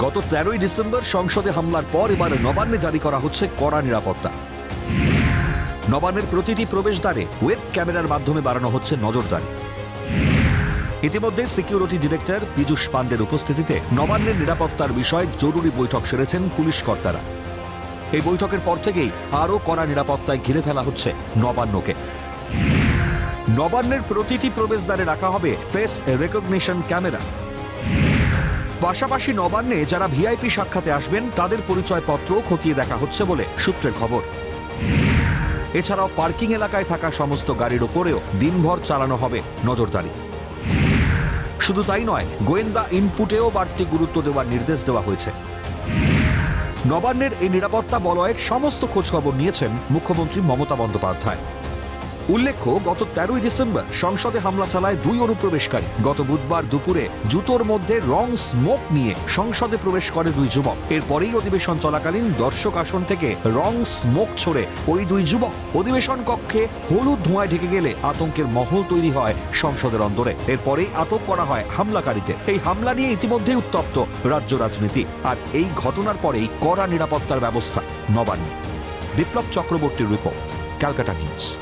গত তেরোই ডিসেম্বর সংসদে হামলার পর এবার নবান্নে জারি করা হচ্ছে কড়া নিরাপত্তা। নবান্নের প্রতিটি প্রবেশদ্বারে ওয়েব ক্যামেরার মাধ্যমে বাড়ানো হচ্ছে নজরদারি। ইতিমধ্যে সিকিউরিটি ডিরেক্টর পীযূষ পান্ডের উপস্থিতিতে নবান্নের নিরাপত্তার বিষয়ে জরুরি বৈঠক সেরেছেন পুলিশ কর্তারা। এই বৈঠকের পর থেকেই আরও কড়া নিরাপত্তায় ঘিরে ফেলা হচ্ছে নবান্নকে। নবান্নের প্রতিটি প্রবেশদ্বারে রাখা হবে ফেস রেকগনিশন ক্যামেরা। পাশাপাশি নবান্নে যারা ভিআইপি সাক্ষাতে আসবেন, তাদের পরিচয়পত্র খতিয়ে দেখা হচ্ছে বলে সূত্রের খবর। এছাড়াও পার্কিং এলাকায় থাকা সমস্ত গাড়ির ওপরেও দিনভর চালানো হবে নজরদারি। শুধু তাই নয়, গোয়েন্দা ইনপুটেও বাড়তি গুরুত্ব দেওয়ার নির্দেশ দেওয়া হয়েছে। নবান্নের এই নিরাপত্তা বলয়ের সমস্ত খোঁজখবর নিয়েছেন মুখ্যমন্ত্রী মমতা বন্দ্যোপাধ্যায়। উল্লেখ্য, গত তেরোই ডিসেম্বর সংসদে হামলা চালায় দুই অনুপ্রবেশকারী। গত বুধবার দুপুরে জুতোর মধ্যে রং স্মোক নিয়ে সংসদে প্রবেশ করে দুই যুবক। এরপরেই অধিবেশন চলাকালীন দর্শক আসন থেকে রং স্মোক ছড়ে ওই দুই যুবক অধিবেশন কক্ষে হলুদ ধোঁয়ায় ঢেকে গেলে আতঙ্কের মহল তৈরি হয় সংসদের অন্দরে। এরপরেই আটক করা হয় হামলাকারীদের। এই হামলা নিয়ে ইতিমধ্যেই উত্তপ্ত রাজ্য রাজনীতি। আর এই ঘটনার পরেই কড়া নিরাপত্তার ব্যবস্থা। নবান্ন। বিপ্লব চক্রবর্তীর রিপোর্ট, ক্যালকাটা নিউজ।